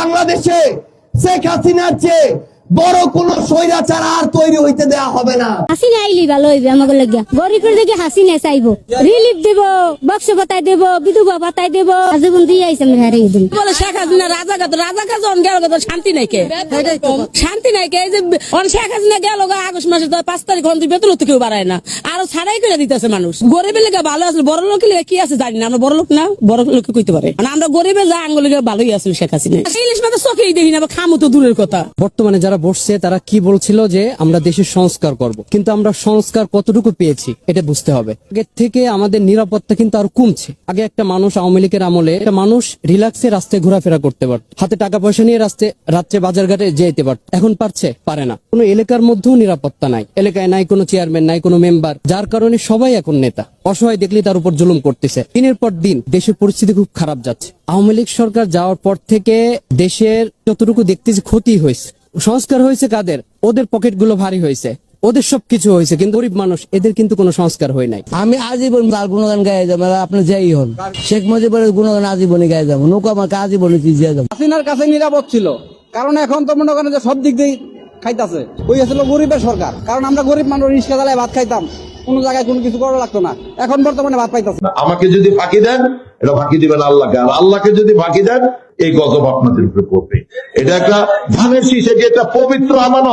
বাংলাদেশে শেখ হাসিনার চেয়ে বড় কোন স্বৈরাচার আর তৈরি হইতে দেয়া হবে না। হাসিনা আইলি ভালো হইবে আমাকে লাগিয়া গরিবের দিকে হাসিনা চাইব। রিলিফ দেব বক্স দেব বিধবা ভাতাই দেব। আজীবন দিয়ে আমি হারিয়ে দিন বলে শেখ হাসিনা রাজা গাত রাজা কাজ অন গেল তো শান্তি নাই কে? শান্তি নাই কে? এই যে অন শেখ হাসিনা গেল গা আগস্ট মাসে তো পাঁচ তারিখ অন বেতন তো কেউ বাড়ায় না। আরও ছাড়াই করে দিতেছে মানুষ। গরিবের লেগে ভালো আছে বড় লোকের লেগে কি আছে জানি না। আমরা বড় লোক না বড় লোকে কইতে পারে। মানে আমরা গরিবে যা আঙ্গুল লেগে ভালোই আছে শেখ হাসিনা। ইলিশ মাথা চোখেই দেখি না খামো তো দূরের কথা। বর্তমানে যারা বসছে, তারা কি বলছিল যে আমরা দেশের সংস্কার করব। কিন্তু আমরা সংস্কার কতটুকু পেয়েছি, এটা বুঝতে হবে। আগের থেকে আমাদের নিরাপত্তা কিন্তু আর কমছে। আগে একটা মানুষ আওয়ামী লীগের আমলে একটা মানুষ রিল্যাক্সে রাস্তায় ঘোরাফেরা করতে পারত। হাতে টাকা পয়সা নিয়ে রাস্তায় রাত্রে বাজার ঘাটে যেতে পারত। এখন পারছে, পারে না। কোনো এলাকার মধ্যেও নিরাপত্তা নাই। এলাকায় নাই কোনো চেয়ারম্যান নাই কোনো মেম্বার যার কারণে সবাই এখন নেতা। অসহায় দেখলে তার উপর জুলুম করতেছে। দিনের পর দিন দেশের পরিস্থিতি খুব খারাপ যাচ্ছে। আওয়ামী লীগ সরকার যাওয়ার পর থেকে দেশের যতটুকু দেখতেছি ক্ষতি হয়েছে। সংস্কার হয়েছে কাদের? ওদের পকেটগুলো ভারী হয়েছে। ওদের সবকিছু হয়েছে কিন্তু গরিব মানুষ এদের কিন্তু কোনো সংস্কার হয় নাই। আমি আজীবন তার গুণগান গায়ে যাব আপনি যাই হন। শেখ মুজিবের গুণগান আজীবনই গায়ে যাব নৌকা আমাকে আজীবনই চিজিয়ে যাব। হাসিনার কাছে নিরাপদ ছিল কারণ এখন তো মনে করেন যে সব দিক দিয়ে খাইতাছে। ওই আসলে গরিবের সরকার কারণ আমরা গরিব মানুষ রিক্সা চালায় ভাত খাইতাম কোনো জায়গায় কোনো কিছু করা লাগতো না। এখন বর্তমানে ভাত পাইতাছে। আমাকে যদি ফাঁকি দেন এটা ফাঁকি দিবেন আল্লাহকে। আর আল্লাহকে যদি ফাঁকি দেন, এই গজব আপনাদের উপরে পড়বে। এটা একটা ধানের শীষ যে একটা পবিত্র আমানত।